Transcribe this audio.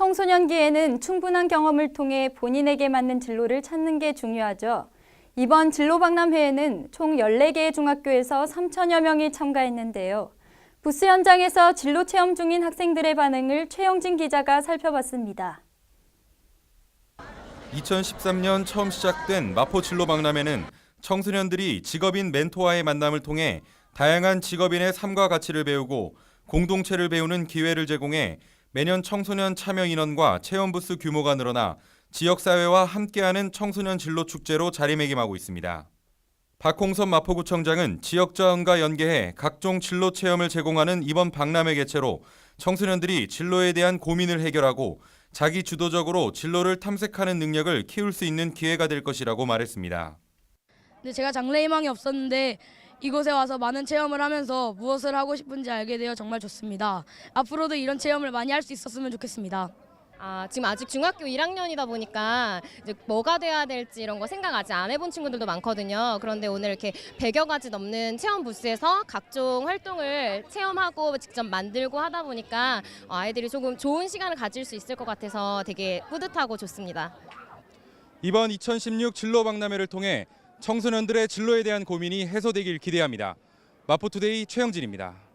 청소년기에는 충분한 경험을 통해 본인에게 맞는 진로를 찾는 게 중요하죠. 이번 진로박람회에는 총 14개의 중학교에서 3천여 명이 참가했는데요. 부스 현장에서 진로 체험 중인 학생들의 반응을 최영진 기자가 살펴봤습니다. 2013년 처음 시작된 마포 진로 박람회는 청소년들이 직업인 멘토와의 만남을 통해 다양한 직업인의 삶과 가치를 배우고 공동체를 배우는 기회를 제공해 매년 청소년 참여 인원과 체험 부스 규모가 늘어나 지역 사회와 함께하는 청소년 진로 축제로 자리매김하고 있습니다. 박홍선 마포구청장은 지역 자원과 연계해 각종 진로 체험을 제공하는 이번 박람회 개최로 청소년들이 진로에 대한 고민을 해결하고 자기 주도적으로 진로를 탐색하는 능력을 키울 수 있는 기회가 될 것이라고 말했습니다. 근데 제가 장래 희망이 없었는데 이곳에 와서 많은 체험을 하면서 무엇을 하고 싶은지 알게 되어 정말 좋습니다. 앞으로도 이런 체험을 많이 할 수 있었으면 좋겠습니다. 아, 지금 아직 중학교 1학년이다 보니까 이제 뭐가 돼야 될지 이런 거 생각 아직 안 해본 친구들도 많거든요. 그런데 오늘 이렇게 100여 가지 넘는 체험 부스에서 각종 활동을 체험하고 직접 만들고 하다 보니까 어, 아이들이 조금 좋은 시간을 가질 수 있을 것 같아서 되게 뿌듯하고 좋습니다. 이번 2016 진로 박람회를 통해 청소년들의 진로에 대한 고민이 해소되길 기대합니다. 마포투데이 최영진입니다.